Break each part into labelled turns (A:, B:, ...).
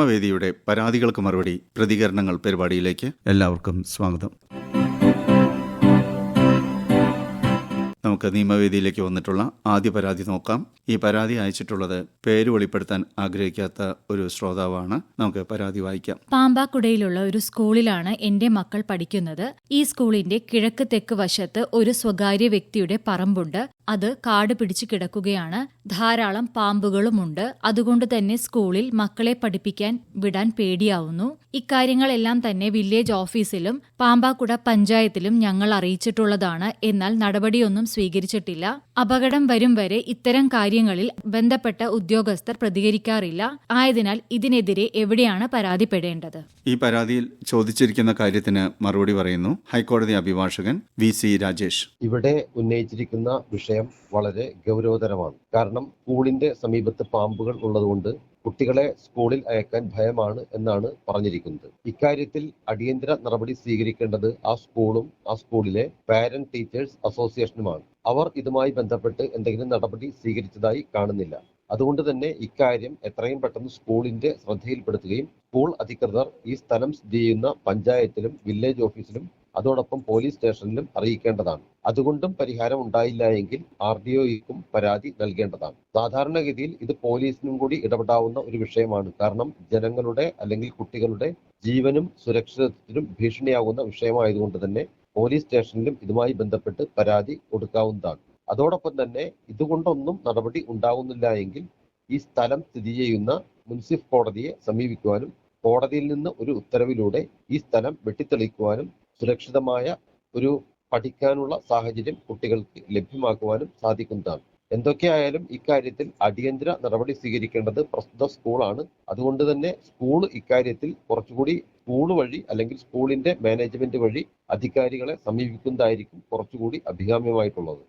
A: നിയമവേദിയുടെ പരാതികൾക്ക് മറുപടി പ്രതികരണങ്ങൾ പരിപാടിയിലേക്ക് എല്ലാവർക്കും സ്വാഗതം. നമുക്ക് നിയമവേദിയിലേക്ക് വന്നിട്ടുള്ള ആദ്യ പരാതി നോക്കാം. ഈ പരാതി അയച്ചിട്ടുള്ളത് പേര് വെളിപ്പെടുത്താൻ ആഗ്രഹിക്കാത്ത ഒരു ശ്രോതാവാണ്. നമുക്ക് പരാതി വായിക്കാം.
B: പാമ്പാക്കുടയിലുള്ള ഒരു സ്കൂളിലാണ് എന്റെ മക്കൾ പഠിക്കുന്നത്. ഈ സ്കൂളിന്റെ കിഴക്ക് തെക്ക് വശത്ത് ഒരു സ്വകാര്യ വ്യക്തിയുടെ പറമ്പുണ്ട്. അത് കാട് പിടിച്ചു കിടക്കുകയാണ്. ധാരാളം പാമ്പുകളുമുണ്ട്. അതുകൊണ്ട് തന്നെ സ്കൂളിൽ മക്കളെ പഠിപ്പിക്കാൻ വിടാൻ പേടിയാവുന്നു. ഇക്കാര്യങ്ങളെല്ലാം തന്നെ വില്ലേജ് ഓഫീസിലും പാമ്പാക്കുട പഞ്ചായത്തിലും ഞങ്ങൾ അറിയിച്ചിട്ടുള്ളതാണ്. എന്നാൽ നടപടിയൊന്നും സ്വീകരിച്ചിട്ടില്ല. അപകടം വരും വരെ ഇത്തരം കാര്യങ്ങളിൽ ബന്ധപ്പെട്ട ഉദ്യോഗസ്ഥർ പ്രതികരിക്കാറില്ല. ആയതിനാൽ ഇതിനെതിരെ എവിടെയാണ് പരാതിപ്പെടേണ്ടത്?
A: ഈ പരാതിയിൽ ചോദിച്ചിരിക്കുന്ന കാര്യത്തിന് മറുപടി പറയുന്നു. ഹൈക്കോടതി അഭിഭാഷകൻ വി സി രാജേഷ്.
C: ഇവിടെ ഉന്നയിച്ചിരിക്കുന്ന വിഷയം വളരെ ഗൗരവതരമാണ്. കാരണം സ്കൂളിന്റെ സമീപത്ത് പാമ്പുകൾ ഉള്ളതുകൊണ്ട് കുട്ടികളെ സ്കൂളിൽ അയക്കാൻ ഭയമാണ് എന്നാണ് പറഞ്ഞിരിക്കുന്നത്. ഇക്കാര്യത്തിൽ അടിയന്തര നടപടി സ്വീകരിക്കേണ്ടത് ആ സ്കൂളും ആ സ്കൂളിലെ പാരന്റ് ടീച്ചേഴ്സ് അസോസിയേഷനുമാണ് അവർ ഇതുമായി ബന്ധപ്പെട്ട് എന്തെങ്കിലും നടപടി സ്വീകരിച്ചതായി കാണുന്നില്ല. അതുകൊണ്ട് തന്നെ ഇക്കാര്യം എത്രയും പെട്ടെന്ന് സ്കൂളിന്റെ ശ്രദ്ധയിൽപ്പെടുത്തുകയും സ്കൂൾ അധികൃതർ ഈ സ്ഥലം സ്ഥിതി ചെയ്യുന്ന പഞ്ചായത്തിലും വില്ലേജ് ഓഫീസിലും അതോടൊപ്പം പോലീസ് സ്റ്റേഷനിലും അറിയിക്കേണ്ടതാണ്. അതുകൊണ്ടും പരിഹാരം ഉണ്ടായില്ല എങ്കിൽ ആർ ഡി ഒക്കും പരാതി നൽകേണ്ടതാണ്. സാധാരണഗതിയിൽ ഇത് പോലീസിനും കൂടി ഇടപെടാവുന്ന ഒരു വിഷയമാണ്. കാരണം ജനങ്ങളുടെ അല്ലെങ്കിൽ കുട്ടികളുടെ ജീവനും സുരക്ഷിതത്വത്തിനും ഭീഷണിയാകുന്ന വിഷയമായതുകൊണ്ട് തന്നെ പോലീസ് സ്റ്റേഷനിലും ഇതുമായി ബന്ധപ്പെട്ട് പരാതി കൊടുക്കാവുന്നതാണ്. അതോടൊപ്പം തന്നെ ഇതുകൊണ്ടൊന്നും നടപടി ഉണ്ടാകുന്നില്ല എങ്കിൽ ഈ സ്ഥലം സ്ഥിതി ചെയ്യുന്ന മുൻസിഫ് കോടതിയെ സമീപിക്കുവാനും കോടതിയിൽ നിന്ന് ഒരു ഉത്തരവിലൂടെ ഈ സ്ഥലം വെട്ടിത്തെളിക്കുവാനും സുരക്ഷിതമായ ഒരു പഠിക്കാനുള്ള സാഹചര്യം കുട്ടികൾക്ക് ലഭ്യമാക്കുവാനും സാധിക്കുന്നതാണ്. എന്തൊക്കെയായാലും ഇക്കാര്യത്തിൽ അടിയന്തര നടപടി സ്വീകരിക്കേണ്ടത് പ്രസ്തുത സ്കൂളാണ്. അതുകൊണ്ട് തന്നെ സ്കൂൾ ഇക്കാര്യത്തിൽ കുറച്ചുകൂടി സ്കൂൾ വഴി അല്ലെങ്കിൽ സ്കൂളിന്റെ മാനേജ്മെന്റ് വഴി അധികാരികളെ സമീപിക്കുന്നതായിരിക്കും കുറച്ചുകൂടി അഭികാമ്യമായിട്ടുള്ളത്.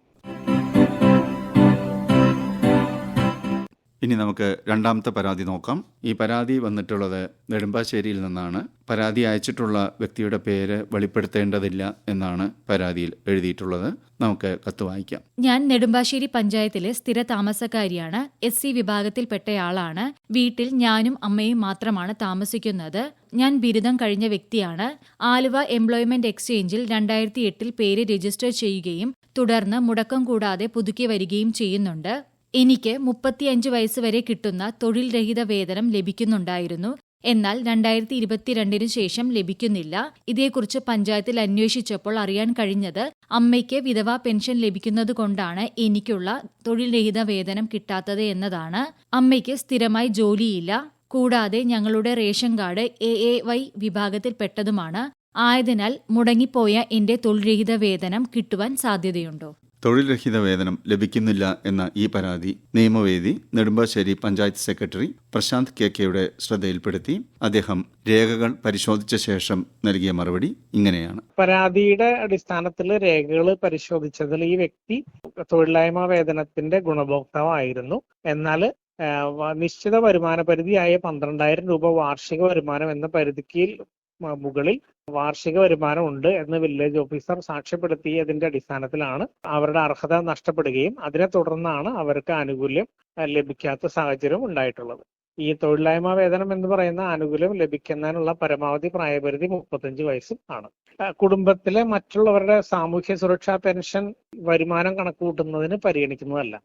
A: ഇനി നമുക്ക് രണ്ടാമത്തെ പരാതി നോക്കാം. ഈ പരാതി വന്നിട്ടുള്ളത് നെടുമ്പാശ്ശേരിയിൽ നിന്നാണ്. പരാതി അയച്ചിട്ടുള്ള വ്യക്തിയുടെ പേര് വെളിപ്പെടുത്തേണ്ടതില്ല എന്നാണ് പരാതിയിൽ എഴുതിയിട്ടുള്ളത്. നമുക്ക് കത്ത് വായിക്കാം.
B: ഞാൻ നെടുമ്പാശ്ശേരി പഞ്ചായത്തിലെ സ്ഥിര താമസക്കാരിയാണ് എസ് സി വിഭാഗത്തിൽപ്പെട്ടയാളാണ്. വീട്ടിൽ ഞാനും അമ്മയും മാത്രമാണ് താമസിക്കുന്നത്. ഞാൻ ബിരുദം കഴിഞ്ഞ വ്യക്തിയാണ്. ആലുവ എംപ്ലോയ്മെന്റ് എക്സ്ചേഞ്ചിൽ രണ്ടായിരത്തി എട്ടിൽ പേര് രജിസ്റ്റർ ചെയ്യുകയും തുടർന്ന് മുടക്കം കൂടാതെ പുതുക്കി വരികയും ചെയ്യുന്നുണ്ട്. എനിക്ക് മുപ്പത്തിയഞ്ച് വയസ്സ് വരെ കിട്ടുന്ന തൊഴിൽ രഹിത വേതനം ലഭിക്കുന്നുണ്ടായിരുന്നു. എന്നാൽ രണ്ടായിരത്തി ഇരുപത്തിരണ്ടിനു ശേഷം ലഭിക്കുന്നില്ല. ഇതേക്കുറിച്ച് പഞ്ചായത്തിൽ അന്വേഷിച്ചപ്പോൾ അറിയാൻ കഴിഞ്ഞത് അമ്മയ്ക്ക് വിധവാ പെൻഷൻ ലഭിക്കുന്നതുകൊണ്ടാണ് എനിക്കുള്ള തൊഴിൽ രഹിത വേതനം കിട്ടാത്തത് എന്നതാണ്. അമ്മയ്ക്ക് സ്ഥിരമായി ജോലിയില്ല. കൂടാതെ ഞങ്ങളുടെ ration card A A Y വിഭാഗത്തിൽപ്പെട്ടതുമാണ്. ആയതിനാൽ മുടങ്ങിപ്പോയ എന്റെ തൊഴിൽ രഹിത വേതനം കിട്ടുവാൻ സാധ്യതയുണ്ടോ?
A: തൊഴിൽ രഹിത വേതനം ലഭിക്കുന്നില്ല എന്ന ഈ പരാതി നിയമവേദി നെടുമ്പാശ്ശേരി പഞ്ചായത്ത് സെക്രട്ടറി പ്രശാന്ത് കെ കെയുടെ ശ്രദ്ധയിൽപ്പെടുത്തി. അദ്ദേഹം രേഖകൾ പരിശോധിച്ച ശേഷം നൽകിയ മറുപടി ഇങ്ങനെയാണ്.
D: പരാതിയുടെ അടിസ്ഥാനത്തിൽ രേഖകൾ പരിശോധിച്ചതിൽ ഈ വ്യക്തി തൊഴിലില്ലായ്മ വേതനത്തിന്റെ ഗുണഭോക്താവായിരുന്നു. എന്നാൽ നിശ്ചിത വരുമാന പരിധിയായ പന്ത്രണ്ടായിരം രൂപ വാർഷിക വരുമാനം എന്ന പരിധിക്ക് മുകളിൽ വാർഷിക വരുമാനം ഉണ്ട് എന്ന് വില്ലേജ് ഓഫീസർ സാക്ഷ്യപ്പെടുത്തിയതിന്റെ അടിസ്ഥാനത്തിലാണ് അവരുടെ അർഹത നഷ്ടപ്പെടുകയും അതിനെ തുടർന്നാണ് അവർക്ക് ആനുകൂല്യം ലഭിക്കാത്ത സാഹചര്യം ഉണ്ടായിട്ടുള്ളത്. ഈ തൊഴിലില്ലായ്മ വേതനം എന്ന് പറയുന്ന ആനുകൂല്യം ലഭിക്കുന്നതിനുള്ള പരമാവധി പ്രായപരിധി മുപ്പത്തഞ്ച് വയസ്സും ആണ്. കുടുംബത്തിലെ മറ്റുള്ളവരുടെ സാമൂഹ്യ സുരക്ഷാ പെൻഷൻ വരുമാനം കണക്കുകൂട്ടുന്നതിന് പരിഗണിക്കുന്നതല്ല.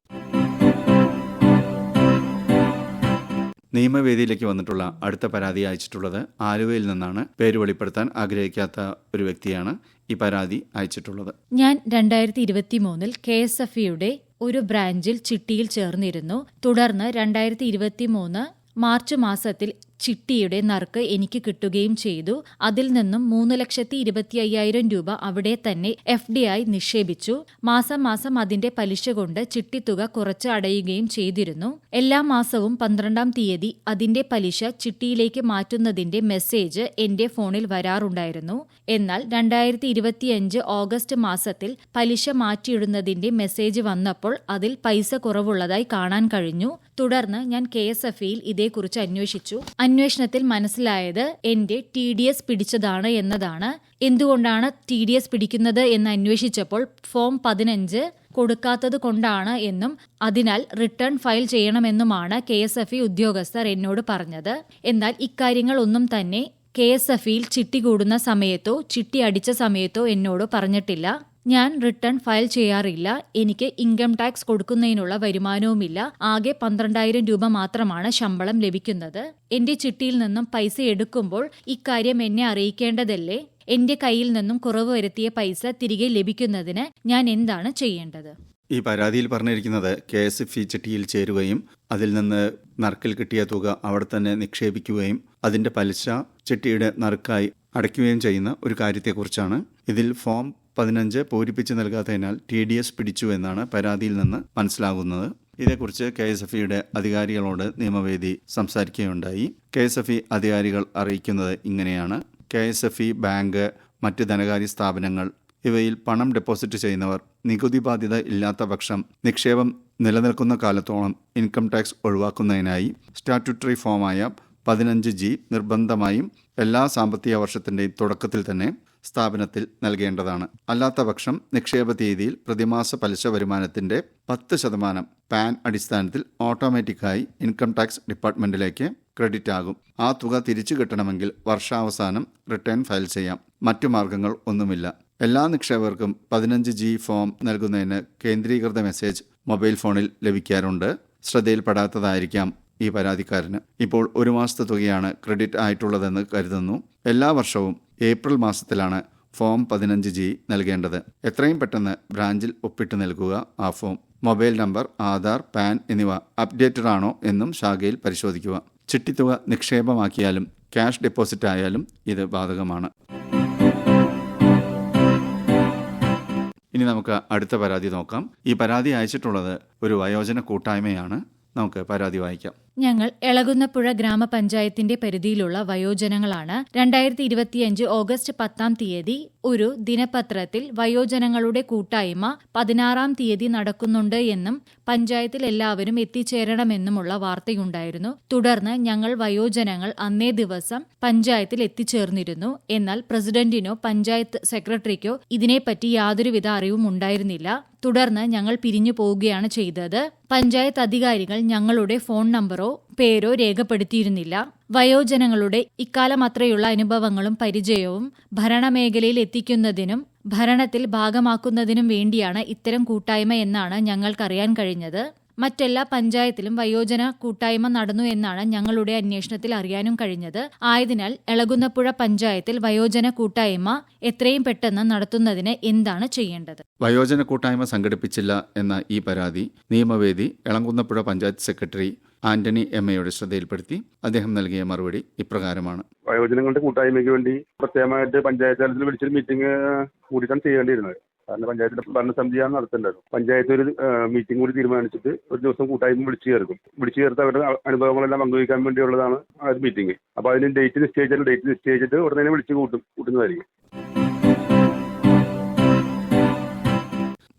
A: നിയമവേദിയിലേക്ക് വന്നിട്ടുള്ള അടുത്ത പരാതി അയച്ചിട്ടുള്ളത് ആലുവയിൽ നിന്നാണ്. പേര് വെളിപ്പെടുത്താൻ ആഗ്രഹിക്കാത്ത ഒരു വ്യക്തിയാണ് ഈ പരാതി അയച്ചിട്ടുള്ളത്.
B: ഞാൻ രണ്ടായിരത്തി ഇരുപത്തി മൂന്നിൽ കെ എസ് എഫ് ഇയുടെ ഒരു ബ്രാഞ്ചിൽ ചിട്ടിയിൽ ചേർന്നിരുന്നു. തുടർന്ന് രണ്ടായിരത്തി ഇരുപത്തി മൂന്ന് മാർച്ച് മാസത്തിൽ ചിട്ടിയുടെ നറുക്ക് എനിക്ക് കിട്ടുകയും ചെയ്തു. അതിൽ നിന്നും മൂന്ന് ലക്ഷത്തി ഇരുപത്തി അയ്യായിരം രൂപ അവിടെ തന്നെ എഫ് ഡി ആയി നിക്ഷേപിച്ചു. മാസം മാസം അതിന്റെ പലിശ കൊണ്ട് ചിട്ടിത്തുക കുറച്ച് അടയുകയും ചെയ്തിരുന്നു. എല്ലാ മാസവും പന്ത്രണ്ടാം തീയതി അതിന്റെ പലിശ ചിട്ടിയിലേക്ക് മാറ്റുന്നതിന്റെ മെസ്സേജ് എന്റെ ഫോണിൽ വരാറുണ്ടായിരുന്നു. എന്നാൽ രണ്ടായിരത്തി ഇരുപത്തിയഞ്ച് ഓഗസ്റ്റ് മാസത്തിൽ പലിശ മാറ്റിയിടുന്നതിന്റെ മെസ്സേജ് വന്നപ്പോൾ അതിൽ പൈസ കുറവുള്ളതായി കാണാൻ കഴിഞ്ഞു. തുടർന്ന് ഞാൻ കെ എസ് എഫ് ഇയിൽ ഇതേക്കുറിച്ച് അന്വേഷിച്ചു. അന്വേഷണത്തിൽ മനസ്സിലായത് എന്റെ ടി ഡി എസ് പിടിച്ചതാണ് എന്നതാണ്. എന്തുകൊണ്ടാണ് ടി ഡി എസ് പിടിക്കുന്നത് എന്ന് അന്വേഷിച്ചപ്പോൾ ഫോം പതിനഞ്ച് കൊടുക്കാത്തത് കൊണ്ടാണ് എന്നും അതിനാൽ റിട്ടേൺ ഫയൽ ചെയ്യണമെന്നുമാണ് കെ എസ് എഫ് ഇ ഉദ്യോഗസ്ഥർ എന്നോട് പറഞ്ഞത്. എന്നാൽ ഇക്കാര്യങ്ങൾ ഒന്നും തന്നെ കെ എസ് എഫ് ഇയിൽ ചിട്ടി കൂടുന്ന സമയത്തോ ചിട്ടി അടിച്ച സമയത്തോ എന്നോട് പറഞ്ഞിട്ടില്ല. ഞാൻ റിട്ടേൺ ഫയൽ ചെയ്യാറില്ല. എനിക്ക് ഇൻകം ടാക്സ് കൊടുക്കുന്നതിനുള്ള വരുമാനവുമില്ല. ആകെ പന്ത്രണ്ടായിരം രൂപ മാത്രമാണ് ശമ്പളം ലഭിക്കുന്നത്. എന്റെ ചിട്ടിയിൽ നിന്നും പൈസ എടുക്കുമ്പോൾ ഇക്കാര്യം എന്നെ അറിയിക്കേണ്ടതല്ലേ? എന്റെ കയ്യിൽ നിന്നും കുറവ് വരുത്തിയ പൈസ തിരികെ ലഭിക്കുന്നതിന് ഞാൻ എന്താണ് ചെയ്യേണ്ടത്?
A: ഈ പരാതിയിൽ പറഞ്ഞിരിക്കുന്നത് കെ എസ് എഫ് ഇ ചിട്ടിയിൽ ചേരുകയും അതിൽ നിന്ന് നറുക്കിൽ കിട്ടിയ തുക അവിടെ തന്നെ നിക്ഷേപിക്കുകയും അതിന്റെ പലിശ ചിട്ടിയുടെ നറുക്കായി അടയ്ക്കുകയും ചെയ്യുന്ന ഒരു കാര്യത്തെക്കുറിച്ചാണ്. ഇതിൽ ഫോം പതിനഞ്ച് പൂരിപ്പിച്ച് നൽകാത്തതിനാൽ ടി ഡി എസ് പിടിച്ചു എന്നാണ് പരാതിയിൽ നിന്ന് മനസ്സിലാകുന്നത്. ഇതേക്കുറിച്ച് കെ എസ് എഫ് ഇയുടെ അധികാരികളോട് നിയമവേദി സംസാരിക്കുകയുണ്ടായി. കെ എസ് എഫ് ഇ അധികാരികൾ അറിയിക്കുന്നത് ഇങ്ങനെയാണ്. K S F E bank മറ്റ് ധനകാര്യ സ്ഥാപനങ്ങൾ ഇവയിൽ പണം ഡെപ്പോസിറ്റ് ചെയ്യുന്നവർ നികുതി ബാധ്യത ഇല്ലാത്ത പക്ഷം നിക്ഷേപം നിലനിൽക്കുന്ന കാലത്തോളം ഇൻകം ടാക്സ് ഒഴിവാക്കുന്നതിനായി സ്റ്റാറ്റ്യൂട്ടറി ഫോമായ പതിനഞ്ച് ജി നിർബന്ധമായും എല്ലാ സാമ്പത്തിക വർഷത്തിന്റെയും തുടക്കത്തിൽ തന്നെ സ്ഥാപനത്തിൽ നൽകേണ്ടതാണ്. അല്ലാത്തപക്ഷം നിക്ഷേപ തീയതിയിൽ പ്രതിമാസ പലിശ വരുമാനത്തിന്റെ പത്ത് ശതമാനം പാൻ അടിസ്ഥാനത്തിൽ ഓട്ടോമാറ്റിക്കായി ഇൻകം ടാക്സ് ഡിപ്പാർട്ട്മെന്റിലേക്ക് ക്രെഡിറ്റ് ആകും. ആ തുക തിരിച്ചു കിട്ടണമെങ്കിൽ വർഷാവസാനം റിട്ടേൺ ഫയൽ ചെയ്യാം. മറ്റു മാർഗങ്ങൾ ഒന്നുമില്ല. എല്ലാ നിക്ഷേപകർക്കും പതിനഞ്ച് ജി ഫോം നൽകുന്നതിന് കേന്ദ്രീകൃത മെസ്സേജ് മൊബൈൽ ഫോണിൽ ലഭിക്കാറുണ്ട്. ശ്രദ്ധയിൽപ്പെടാത്തതായിരിക്കാം ഈ പരാതിക്കാരന്. ഇപ്പോൾ ഒരു മാസത്തെ തുകയാണ് ക്രെഡിറ്റ് ആയിട്ടുള്ളതെന്ന് കരുതുന്നു. എല്ലാ വർഷവും ഏപ്രിൽ മാസത്തിലാണ് ഫോം പതിനഞ്ച് ജി നൽകേണ്ടത്. എത്രയും പെട്ടെന്ന് ബ്രാഞ്ചിൽ ഒപ്പിട്ട് നൽകുക. ആ form mobile number Aadhaar PAN എന്നിവ അപ്ഡേറ്റഡ് ആണോ എന്നും ശാഖയിൽ പരിശോധിക്കുക. ചിട്ടിത്തുക നിക്ഷേപമാക്കിയാലും ക്യാഷ് ഡെപ്പോസിറ്റ് ആയാലും ഇത് ബാധകമാണ്. ഇനി നമുക്ക് അടുത്ത പരാതി നോക്കാം. ഈ പരാതി അയച്ചിട്ടുള്ളത് ഒരു വയോജന കൂട്ടായ്മയാണ്. നമുക്ക് പരാതി വായിക്കാം.
B: ഞങ്ങൾ എളകുന്നപ്പുഴ ഗ്രാമപഞ്ചായത്തിന്റെ പരിധിയിലുള്ള വയോജനങ്ങളാണ്. രണ്ടായിരത്തി ഇരുപത്തിയഞ്ച് ഓഗസ്റ്റ് പത്താം തീയതി ഒരു ദിനപത്രത്തിൽ വയോജനങ്ങളുടെ കൂട്ടായ്മ പതിനാറാം തീയതി നടക്കുന്നുണ്ട് എന്നും പഞ്ചായത്തിൽ എല്ലാവരും എത്തിച്ചേരണമെന്നുമുള്ള വാർത്തയുണ്ടായിരുന്നു. തുടർന്ന് ഞങ്ങൾ വയോജനങ്ങൾ അന്നേ ദിവസം പഞ്ചായത്തിൽ എത്തിച്ചേർന്നിരുന്നു. എന്നാൽ പ്രസിഡന്റിനോ പഞ്ചായത്ത് സെക്രട്ടറിക്കോ ഇതിനെപ്പറ്റി യാതൊരുവിധ അറിവും ഉണ്ടായിരുന്നില്ല. തുടർന്ന് ഞങ്ങൾ പിരിഞ്ഞു പോവുകയാണ് ചെയ്തത്. പഞ്ചായത്ത് അധികാരികൾ ഞങ്ങളുടെ ഫോൺ നമ്പറോ പേരോ രേഖപ്പെടുത്തിയിരുന്നില്ല. വയോജനങ്ങളുടെ ഇക്കാലം അത്രയുള്ള അനുഭവങ്ങളും പരിചയവും ഭരണമേഖലയിൽ എത്തിക്കുന്നതിനും ഭരണത്തിൽ ഭാഗമാക്കുന്നതിനും വേണ്ടിയാണ് ഇത്തരം കൂട്ടായ്മ എന്നാണ് ഞങ്ങൾക്കറിയാൻ കഴിഞ്ഞത്. മറ്റെല്ലാ പഞ്ചായത്തിലും വയോജന കൂട്ടായ്മ നടന്നു എന്നാണ് ഞങ്ങളുടെ അന്വേഷണത്തിൽ അറിയാനും കഴിഞ്ഞത്. ആയതിനാൽ എളകുന്നപ്പുഴ പഞ്ചായത്തിൽ വയോജന കൂട്ടായ്മ എത്രയും പെട്ടെന്ന് നടത്തുന്നതിന് എന്താണ് ചെയ്യേണ്ടത്?
A: വയോജന കൂട്ടായ്മ സംഘടിപ്പിച്ചില്ല എന്ന ഈ പരാതി നിയമവേദി എളങ്കുന്നപ്പുഴ പഞ്ചായത്ത് സെക്രട്ടറി ആന്റണി എം എയുടെ ശ്രദ്ധയിൽപ്പെടുത്തി. അദ്ദേഹം നൽകിയ മറുപടി ഇപ്രകാരമാണ്.
E: വയോജനങ്ങളുടെ കൂട്ടായ്മയ്ക്ക് വേണ്ടി പ്രത്യേകമായിട്ട് പഞ്ചായത്ത് തലത്തിൽ വിളിച്ചൊരു മീറ്റിംഗ് കൂടിയിട്ടാണ് ചെയ്യേണ്ടിയിരുന്നത്. കാരണം പഞ്ചായത്തിന്റെ ഭരണസമിതിയാണ് നടത്തേണ്ടത്. പഞ്ചായത്ത് ഒരു മീറ്റിംഗ് കൂടി തീരുമാനിച്ചിട്ട് ഒരു ദിവസം കൂട്ടായ്മ വിളിച്ചു ചേർക്കും. വിളിച്ചു ചേർത്ത് അവരുടെ അനുഭവങ്ങളെല്ലാം പങ്കുവയ്ക്കാൻ വേണ്ടിയുള്ളതാണ് ആ ഒരു മീറ്റിംഗ് അപ്പോൾ അതിന് ഡേറ്റ് നിശ്ചയിച്ചാൽ ഡേറ്റ് നിശ്ചയിച്ചിട്ട് ഉടനെ തന്നെ വിളിച്ച് കൂട്ടും കൂട്ടുന്നതായിരിക്കും.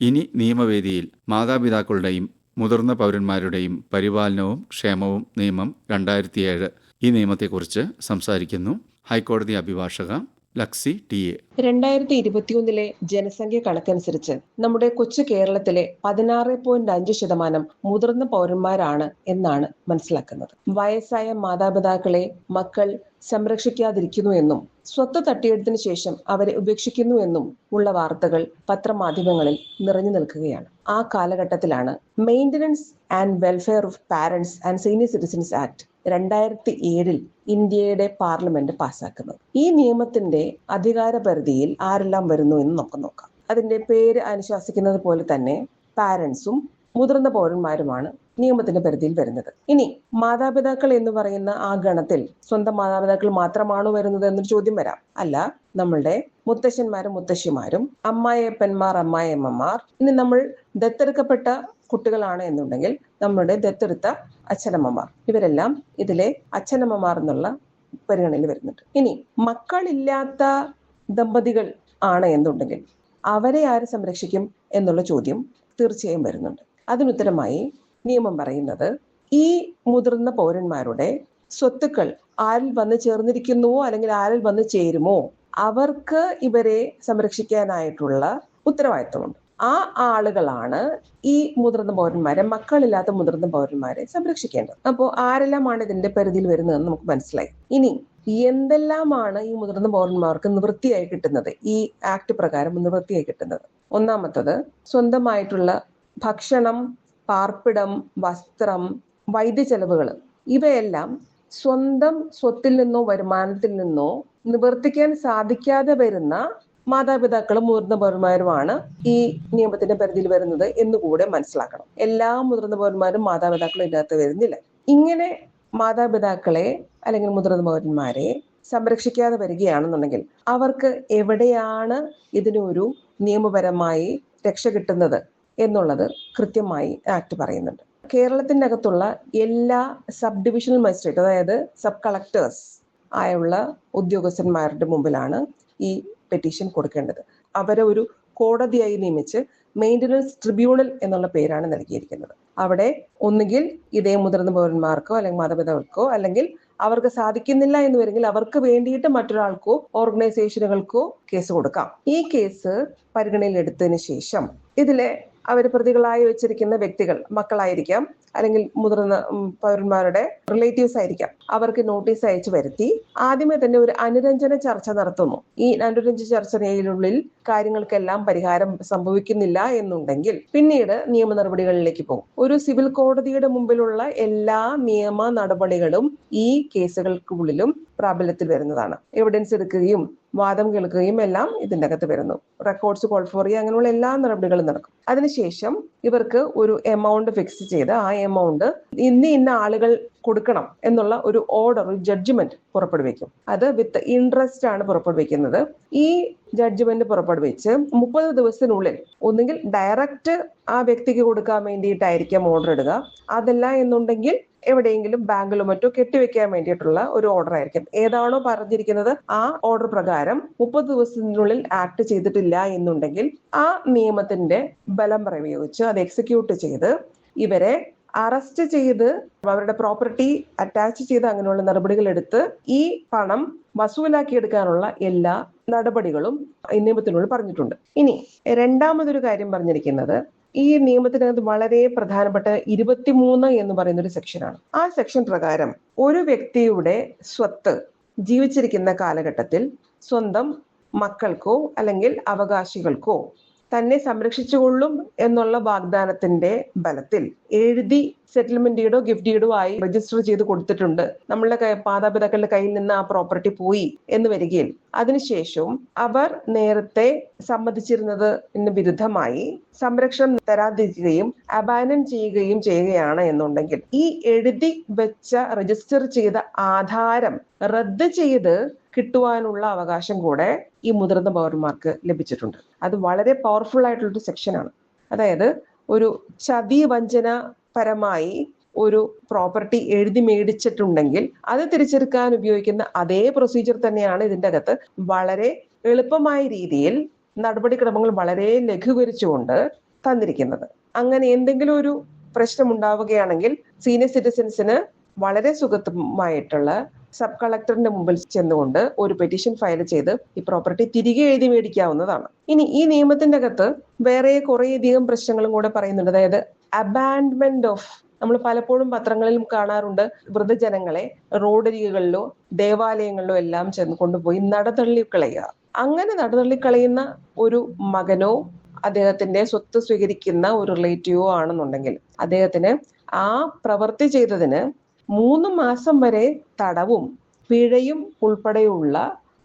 A: ഇനി നിയമവേദിയിൽ മാതാപിതാക്കളുടെയും മുതിർന്ന പൗരന്മാരുടെയും പരിപാലനവും ക്ഷേമവും നിയമം രണ്ടായിരത്തിയേഴ് ഈ നിയമത്തെക്കുറിച്ച് സംസാരിക്കുന്നു. ഹൈക്കോടതി അഭിഭാഷക ലക്സി ടി. എ.
F: രണ്ടായിരത്തി ഇരുപത്തിയൊന്നിലെ ജനസംഖ്യ കണക്കനുസരിച്ച് നമ്മുടെ കൊച്ചു കേരളത്തിലെ പതിനാറ് പോയിന്റ് അഞ്ച് ശതമാനം മുതിർന്ന പൗരന്മാരാണ് എന്നാണ് മനസ്സിലാക്കുന്നത്. വയസ്സായ മാതാപിതാക്കളെ മക്കൾ സംരക്ഷിക്കാതിരിക്കുന്നു എന്നും സ്വത്ത് തട്ടിയെടുത്തതിനു ശേഷം അവരെ ഉപേക്ഷിക്കുന്നു എന്നും ഉള്ള വാർത്തകൾ പത്രമാധ്യമങ്ങളിൽ നിറഞ്ഞു നിൽക്കുകയാണ്. ആ കാലഘട്ടത്തിലാണ് maintenance and welfare of parents and senior citizens act രണ്ടായിരത്തി ഏഴിൽ ഇന്ത്യയുടെ പാർലമെന്റ് പാസ്സാക്കുന്നത്. ഈ നിയമത്തിന്റെ അധികാര പരിധിയിൽ ആരെല്ലാം വരുന്നു എന്ന് നമുക്ക് നോക്കാം. അതിന്റെ പേര് അനുശാസിക്കുന്നത് പോലെ തന്നെ പാരന്റ്സും മുതിർന്ന പൗരന്മാരുമാണ് നിയമത്തിന്റെ പരിധിയിൽ വരുന്നത്. ഇനി മാതാപിതാക്കൾ എന്ന് പറയുന്ന ആ ഗണത്തിൽ സ്വന്തം മാതാപിതാക്കൾ മാത്രമാണോ വരുന്നത് എന്നൊരു ചോദ്യം വരാം. അല്ല നമ്മളുടെ മുത്തശ്ശന്മാരും മുത്തശ്ശിമാരും അമ്മായിയപ്പന്മാർ അമ്മായിയമ്മമാർ ഇനി നമ്മൾ ദത്തെടുക്കപ്പെട്ട കുട്ടികളാണ് എന്നുണ്ടെങ്കിൽ നമ്മുടെ ദത്തെടുത്ത അച്ഛനമ്മമാർ. ഇവരെല്ലാം ഇതിലെ അച്ഛനമ്മമാർ എന്നുള്ള പരിഗണനയിൽ വരുന്നുണ്ട്. ഇനി മക്കളില്ലാത്ത ദമ്പതികൾ ആണ് എന്നുണ്ടെങ്കിൽ അവരെ ആര് സംരക്ഷിക്കും എന്നുള്ള ചോദ്യം തീർച്ചയായും വരുന്നുണ്ട്. അതിനുത്തരമായി നിയമം പറയുന്നത്. ഈ മുതിർന്ന പൗരന്മാരുടെ സ്വത്തുക്കൾ ആരിൽ വന്ന് ചേർന്നിരിക്കുന്നുവോ അല്ലെങ്കിൽ ആരിൽ വന്ന് ചേരുമോ അവർക്ക് ഇവരെ സംരക്ഷിക്കാനായിട്ടുള്ള ഉത്തരവാദിത്വമുണ്ട്. ആ ആളുകളാണ് ഈ മുതിർന്ന പൗരന്മാരെ മക്കളില്ലാത്ത മുതിർന്ന പൗരന്മാരെ സംരക്ഷിക്കേണ്ടത്. അപ്പോൾ ആരെല്ലാമാണ് ഇതിന്റെ പരിധിയിൽ വരുന്നതെന്ന് നമുക്ക് മനസ്സിലായി. ഇനി എന്തെല്ലാമാണ് ഈ മുതിർന്ന പൗരന്മാർക്ക് നിവൃത്തിയായി കിട്ടുന്നത്? ഈ ആക്ട് പ്രകാരം നിവൃത്തിയായി കിട്ടുന്നത്. ഒന്നാമത്തത് സ്വന്തമായിട്ടുള്ള ഭക്ഷണം പാർപ്പിടം വസ്ത്രം വൈദ്യ ചെലവുകൾ ഇവയെല്ലാം സ്വന്തം സ്വത്തിൽ നിന്നോ വരുമാനത്തിൽ നിന്നോ നിവർത്തിക്കാൻ സാധിക്കാതെ വരുന്ന മാതാപിതാക്കളും മുതിർന്ന പൗരന്മാരുമാണ് ഈ നിയമത്തിന്റെ പരിധിയിൽ വരുന്നത് എന്നുകൂടെ മനസ്സിലാക്കണം. എല്ലാ മുതിർന്ന പൗരന്മാരും മാതാപിതാക്കളും ഇതിനകത്ത് വരുന്നില്ല. ഇങ്ങനെ മാതാപിതാക്കളെ അല്ലെങ്കിൽ മുതിർന്ന പൗരന്മാരെ സംരക്ഷിക്കാതെ വരികയാണെന്നുണ്ടെങ്കിൽ അവർക്ക് എവിടെയാണ് ഇതിനൊരു നിയമപരമായി രക്ഷ കിട്ടുന്നത്? എന്നുള്ളത് കൃത്യമായി ആക്ട് പറയുന്നുണ്ട്. കേരളത്തിന്റെ അകത്തുള്ള എല്ലാ സബ് ഡിവിഷണൽ മജിസ്ട്രേറ്റ് അതായത് സബ് കളക്ടേഴ്സ് ആയുള്ള ഉദ്യോഗസ്ഥന്മാരുടെ മുമ്പിലാണ് ഈ പെറ്റീഷൻ കൊടുക്കേണ്ടത്. അവരെ ഒരു കോടതിയായി നിയമിച്ച് മെയിന്റനൻസ് ട്രിബ്യൂണൽ എന്നുള്ള പേരാണ് നൽകിയിരിക്കുന്നത്. അവിടെ ഒന്നുകിൽ ഇതേ മുതിർന്ന പൗരന്മാർക്കോ അല്ലെങ്കിൽ മാതാപിതാക്കൾക്കോ അല്ലെങ്കിൽ അവർക്ക് സാധിക്കുന്നില്ല എന്ന് വരെങ്കിൽ അവർക്ക് വേണ്ടിയിട്ട് മറ്റൊരാൾക്കോ ഓർഗനൈസേഷനുകൾക്കോ കേസ് കൊടുക്കാം. ഈ കേസ് പരിഗണനയിൽ എടുത്തതിന് ശേഷം ഇതിലെ അവർ പ്രതികളായി വെച്ചിരിക്കുന്ന വ്യക്തികൾ മക്കളായിരിക്കാം അല്ലെങ്കിൽ മുതിർന്ന പൗരന്മാരുടെ റിലേറ്റീവ്സ് ആയിരിക്കാം. അവർക്ക് നോട്ടീസ് അയച്ചു വരുത്തി. ആദ്യമേ തന്നെ ഒരു അനുരഞ്ജന ചർച്ച നടത്തുന്നു. ഈ അനുരഞ്ജന ചർച്ചയിലുള്ളിൽ കാര്യങ്ങൾക്കെല്ലാം പരിഹാരം സംഭവിക്കുന്നില്ല എന്നുണ്ടെങ്കിൽ പിന്നീട് നിയമ നടപടികളിലേക്ക് പോകും. ഒരു സിവിൽ കോടതിയുടെ മുമ്പിലുള്ള എല്ലാ നിയമ നടപടികളും ഈ കേസുകൾക്കുള്ളിലും പ്രാബല്യത്തിൽ വരുന്നതാണ്. എവിഡൻസ് എടുക്കുകയും വാദം കേൾക്കുകയും എല്ലാം ഇതിന്റെ അകത്ത് വരുന്നു. റെക്കോർഡ്സ് കോൾ ഫോർ അങ്ങനെയുള്ള എല്ലാ നടപടികളും നടക്കും. അതിനുശേഷം ഇവർക്ക് ഒരു എമൗണ്ട് ഫിക്സ് ചെയ്ത് ആ എമൗണ്ട് ഇന്ന ഇന്ന ആളുകൾ കൊടുക്കണം എന്നുള്ള ഒരു ഓർഡർ ഒരു ജഡ്ജ്മെന്റ് പുറപ്പെടുവിക്കും. അത് വിത്ത് ഇൻട്രസ്റ്റ് ആണ് പുറപ്പെടുവിക്കുന്നത്. ഈ ജഡ്ജ്മെന്റ് പുറപ്പെടുവിച്ച് മുപ്പത് ദിവസത്തിനുള്ളിൽ ഒന്നുകിൽ ഡയറക്റ്റ് ആ വ്യക്തിക്ക് കൊടുക്കാൻ വേണ്ടിയിട്ടായിരിക്കാം ഓർഡർ ഇടുക. അതല്ല എന്നുണ്ടെങ്കിൽ എവിടെയെങ്കിലും ബാങ്കിലോ മറ്റോ കെട്ടിവെക്കാൻ വേണ്ടിയിട്ടുള്ള ഒരു ഓർഡർ ആയിരിക്കും. ഏതാണോ പറഞ്ഞിരിക്കുന്നത് ആ ഓർഡർ പ്രകാരം മുപ്പത് ദിവസത്തിനുള്ളിൽ ആക്ട് ചെയ്തിട്ടില്ല എന്നുണ്ടെങ്കിൽ ആ നിയമത്തിന്റെ ബലം പ്രയോഗിച്ച് അത് എക്സിക്യൂട്ട് ചെയ്ത് ഇവരെ അറസ്റ്റ് ചെയ്ത് അവരുടെ പ്രോപ്പർട്ടി അറ്റാച്ച് ചെയ്ത് അങ്ങനെയുള്ള നടപടികൾ എടുത്ത് ഈ പണം വസൂലാക്കിയെടുക്കാനുള്ള എല്ലാ നടപടികളും നിയമത്തിനുള്ളിൽ പറഞ്ഞിട്ടുണ്ട്. ഇനി രണ്ടാമതൊരു കാര്യം പറഞ്ഞിരിക്കുന്നത് ഈ നിയമത്തിനകത്ത് വളരെ പ്രധാനപ്പെട്ട ഇരുപത്തിമൂന്ന് എന്ന് പറയുന്ന ഒരു സെക്ഷനാണ്. ആ സെക്ഷൻ പ്രകാരം ഒരു വ്യക്തിയുടെ സ്വത്ത് ജീവിച്ചിരിക്കുന്ന കാലഘട്ടത്തിൽ സ്വന്തം മക്കൾക്കോ അല്ലെങ്കിൽ അവകാശികൾക്കോ തന്നെ സംരക്ഷിച്ചുകൊള്ളും എന്നുള്ള വാഗ്ദാനത്തിന്റെ ബലത്തിൽ എഴുതി സെറ്റിൽമെന്റ് ഡീഡോ ഗിഫ്റ്റ് ആയി രജിസ്റ്റർ ചെയ്ത് കൊടുത്തിട്ടുണ്ട്. നമ്മളുടെ മാതാപിതാക്കളുടെ കയ്യിൽ നിന്ന് ആ പ്രോപ്പർട്ടി പോയി എന്ന് വരികയിൽ അതിനുശേഷവും അവർ നേരത്തെ സമ്മതിച്ചിരുന്നത് വിരുദ്ധമായി സംരക്ഷണം തരാതിരിക്കുകയും അബാനൻ ചെയ്യുകയും ചെയ്യുകയാണ് എന്നുണ്ടെങ്കിൽ ഈ എഴുതി വെച്ച രജിസ്റ്റർ ചെയ്ത ആധാരം റദ്ദ് ചെയ്ത് കിട്ടുവാനുള്ള അവകാശം കൂടെ ഈ മുതിർന്ന പൗരന്മാർക്ക് ലഭിച്ചിട്ടുണ്ട്. അത് വളരെ പവർഫുൾ ആയിട്ടുള്ള ഒരു സെക്ഷനാണ് അതായത് ഒരു ചതി വഞ്ചന പരമായി ഒരു പ്രോപ്പർട്ടി എഴുതി മേടിച്ചിട്ടുണ്ടെങ്കിൽ അത് തിരിച്ചെടുക്കാൻ ഉപയോഗിക്കുന്ന അതേ പ്രൊസീജിയർ തന്നെയാണ് ഇതിന്റെ അകത്ത്. വളരെ എളുപ്പമായ രീതിയിൽ നടപടിക്രമങ്ങൾ വളരെ ലഘൂകരിച്ചുകൊണ്ട് തന്നിരിക്കുന്നത്. അങ്ങനെ എന്തെങ്കിലും ഒരു പ്രശ്നം ഉണ്ടാവുകയാണെങ്കിൽ സീനിയർ സിറ്റിസൺസിന് വളരെ സുഗമമായിട്ടുള്ള സബ് കളക്ടറിന്റെ മുമ്പിൽ ചെന്നുകൊണ്ട് ഒരു പെറ്റീഷൻ ഫയൽ ചെയ്ത് ഈ പ്രോപ്പർട്ടി തിരികെ എഴുതി മേടിക്കാവുന്നതാണ്. ഇനി ഈ നിയമത്തിന്റെ അകത്ത് വേറെ കുറേയധികം പ്രശ്നങ്ങളും കൂടെ പറയുന്നുണ്ട്. അതായത് അബാൻഡ്മെന്റ് ഓഫ് നമ്മൾ പലപ്പോഴും പത്രങ്ങളിലും കാണാറുണ്ട് വൃദ്ധജനങ്ങളെ റോഡരികളിലോ ദേവാലയങ്ങളിലോ എല്ലാം ചെന്ന് കൊണ്ടുപോയി നടതള്ളി കളയുക അങ്ങനെ നടതള്ളി കളയുന്ന ഒരു മകനോ അദ്ദേഹത്തിന്റെ സ്വത്ത് സ്വീകരിക്കുന്ന ഒരു റിലേറ്റീവോ ആണെന്നുണ്ടെങ്കിൽ അദ്ദേഹത്തിന് ആ പ്രവൃത്തി ചെയ്തതിന് മൂന്ന് മാസം വരെ തടവും പിഴയും ഉൾപ്പെടെയുള്ള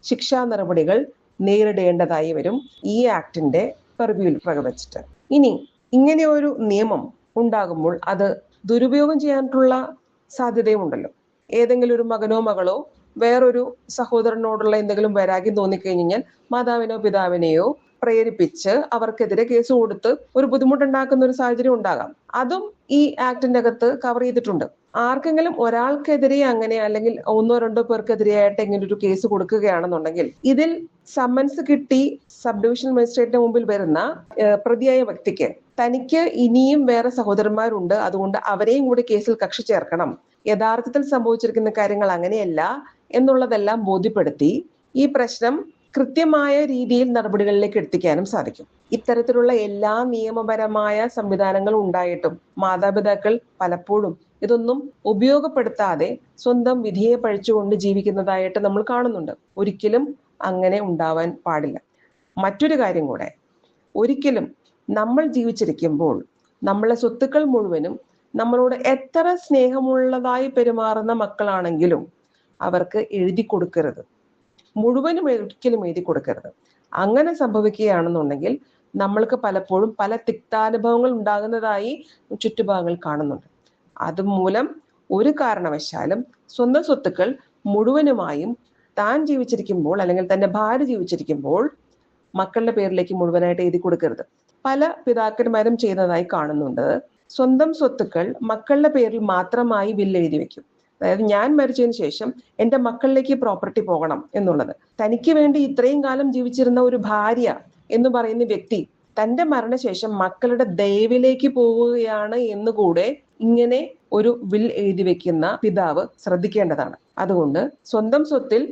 F: ശിക്ഷാ നടപടികൾ നേരിടേണ്ടതായി വരും ഈ ആക്ടിന്റെ പെർവ്യൂവിൽ പ്രകടിച്ചിട്ട് ഇനി ഇങ്ങനെ ഒരു നിയമം ഉണ്ടാകുമ്പോൾ അത് ദുരുപയോഗം ചെയ്യാനുള്ള സാധ്യതയുമുണ്ടല്ലോ. ഏതെങ്കിലും ഒരു മകനോ മകളോ വേറൊരു സഹോദരനോടുള്ള എന്തെങ്കിലും വൈരാഗ്യം തോന്നിക്കഴിഞ്ഞാൽ മാതാവിനോ പിതാവിനെയോ പ്രേരിപ്പിച്ച് അവർക്കെതിരെ കേസ് കൊടുത്ത് ഒരു ബുദ്ധിമുട്ടുണ്ടാക്കുന്ന ഒരു സാഹചര്യം ഉണ്ടാകാം. അതും ഈ ആക്ടിന്റെ അകത്ത് കവർ ചെയ്തിട്ടുണ്ട്. ആർക്കെങ്കിലും ഒരാൾക്കെതിരെ അങ്ങനെ അല്ലെങ്കിൽ ഒന്നോ രണ്ടോ പേർക്കെതിരെയായിട്ട് ഇങ്ങനെ ഒരു കേസ് കൊടുക്കുകയാണെന്നുണ്ടെങ്കിൽ ഇതിൽ സമ്മൻസ് കിട്ടി സബ് ഡിവിഷൻ മജിസ്ട്രേറ്റിന്റെ മുമ്പിൽ വരുന്ന പ്രതിയായ വ്യക്തിക്ക് തനിക്ക് ഇനിയും വേറെ സഹോദരന്മാരുണ്ട്. അതുകൊണ്ട് അവരെയും കൂടി കേസിൽ കക്ഷി ചേർക്കണം. യഥാർത്ഥത്തിൽ സംഭവിച്ചിരിക്കുന്ന കാര്യങ്ങൾ അങ്ങനെയല്ല എന്നുള്ളതെല്ലാം ബോധ്യപ്പെടുത്തി ഈ പ്രശ്നം കൃത്യമായ രീതിയിൽ നടപടികളിലേക്ക് എത്തിക്കാനും സാധിക്കും. ഇത്തരത്തിലുള്ള എല്ലാ നിയമപരമായ സംവിധാനങ്ങളും ഉണ്ടായിട്ടും മാതാപിതാക്കൾ പലപ്പോഴും ഇതൊന്നും ഉപയോഗപ്പെടുത്താതെ സ്വന്തം വിധിയെ പഴിച്ചുകൊണ്ട് ജീവിക്കുന്നതായിട്ട് നമ്മൾ കാണുന്നുണ്ട്. ഒരിക്കലും അങ്ങനെ ഉണ്ടാവാൻ പാടില്ല. മറ്റൊരു കാര്യം കൂടെ. ഒരിക്കലും നമ്മൾ ജീവിച്ചിരിക്കുമ്പോൾ നമ്മളെ സ്വത്തുക്കൾ മുഴുവനും നമ്മളോട് എത്ര സ്നേഹമുള്ളതായി പെരുമാറുന്ന മക്കളാണെങ്കിലും അവർക്ക് എഴുതി കൊടുക്കരുത്. മുഴുവനും ഒരിക്കലും എഴുതി കൊടുക്കരുത്. അങ്ങനെ സംഭവിക്കുകയാണെന്നുണ്ടെങ്കിൽ നമ്മൾക്ക് പലപ്പോഴും പല തിക്താനുഭവങ്ങൾ ഉണ്ടാകുന്നതായി ചുറ്റുഭാഗങ്ങൾ കാണുന്നുണ്ട്. അതുമൂലം ഒരു കാരണവശാലും സ്വന്തം സ്വത്തുക്കൾ മുഴുവനുമായും താൻ ജീവിച്ചിരിക്കുമ്പോൾ അല്ലെങ്കിൽ തന്റെ ഭാര്യ ജീവിച്ചിരിക്കുമ്പോൾ മക്കളുടെ പേരിലേക്ക് മുഴുവനായിട്ട് എഴുതി കൊടുക്കരുത്. പല പിതാക്കന്മാരും ചെയ്യുന്നതായി കാണുന്നുണ്ട്. സ്വന്തം സ്വത്തുക്കൾ മക്കളുടെ പേരിൽ മാത്രമായി ബില്ല് എഴുതി വെക്കും. അതായത് ഞാൻ മരിച്ചതിന് ശേഷം എന്റെ മക്കളിലേക്ക് പ്രോപ്പർട്ടി പോകണം എന്നുള്ളത്. തനിക്ക് വേണ്ടി ഇത്രയും കാലം ജീവിച്ചിരുന്ന ഒരു ഭാര്യ എന്ന് പറയുന്ന വ്യക്തി തന്റെ മരണശേഷം മക്കളുടെ ദയവിലേക്ക് പോവുകയാണ് എന്നുകൂടെ ഇങ്ങനെ ഒരു വിൽ എഴുതി വെക്കുന്ന പിതാവ് ശ്രദ്ധിക്കേണ്ടതാണ്. അതുകൊണ്ട് സ്വന്തം സ്വത്തിൽ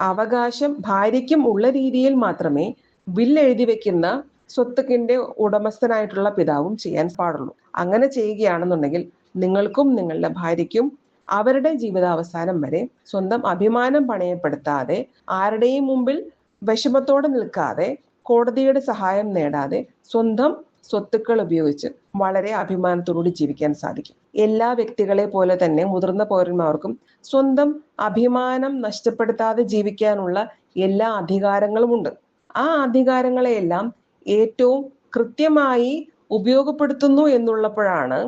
F: അവകാശം ഭാര്യയ്ക്കും ഉള്ള രീതിയിൽ മാത്രമേ വിൽ എഴുതി വെക്കുന്ന സ്വത്തുക്കിന്റെ ഉടമസ്ഥനായിട്ടുള്ള പിതാവും ചെയ്യാൻ പാടുള്ളൂ. അങ്ങനെ ചെയ്യുകയാണെന്നുണ്ടെങ്കിൽ നിങ്ങൾക്കും നിങ്ങളുടെ ഭാര്യയ്ക്കും അവരുടെ ജീവിതാവസാനം വരെ സ്വന്തം അഭിമാനം പണയപ്പെടുത്താതെ ആരുടെയും മുമ്പിൽ വിഷമത്തോടെ നിൽക്കാതെ കോടതിയുടെ സഹായം നേടാതെ സ്വന്തം സ്വത്തുക്കൾ ഉപയോഗിച്ച് വളരെ അഭിമാനത്തോടുകൂടി ജീവിക്കാൻ സാധിക്കും. എല്ലാ വ്യക്തികളെ പോലെ തന്നെ മുതിർന്ന പൗരന്മാർക്കും സ്വന്തം അഭിമാനം നഷ്ടപ്പെടുത്താതെ ജീവിക്കാനുള്ള എല്ലാ അധികാരങ്ങളും ഉണ്ട്. ആ അധികാരങ്ങളെയെല്ലാം ഏറ്റവും കൃത്യമായി ഉപയോഗപ്പെടുത്തുന്നു എന്നുള്ളപ്പോഴാണ്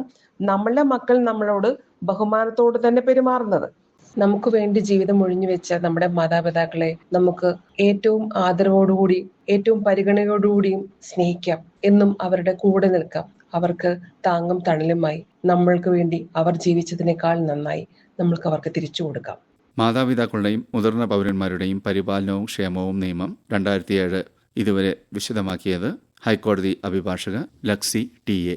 F: നമ്മളുടെ മക്കൾ നമ്മളോട് ബഹുമാനത്തോട് തന്നെ പെരുമാറുന്നത്. നമുക്ക് വേണ്ടി ജീവിതം ഒഴിഞ്ഞു വെച്ച നമ്മുടെ മാതാപിതാക്കളെ നമുക്ക് ഏറ്റവും ആദരവോടുകൂടി ഏറ്റവും പരിഗണനയോടുകൂടിയും സ്നേഹിക്കാം. എന്നും അവരുടെ കൂടെ നിൽക്കാം. അവർക്ക് താങ്ങും തണലുമായി നമ്മൾക്ക് വേണ്ടി അവർ ജീവിച്ചതിനേക്കാൾ നന്നായി നമ്മൾക്ക് അവർക്ക് തിരിച്ചു കൊടുക്കാം.
A: മാതാപിതാക്കളുടെയും മുതിർന്ന പൗരന്മാരുടെയും പരിപാലനവും ക്ഷേമവും നിയമം രണ്ടായിരത്തിയേഴ് ഇതുവരെ വിശദമാക്കിയത് ഹൈക്കോടതി അഭിഭാഷക ലക്സി ടി എ.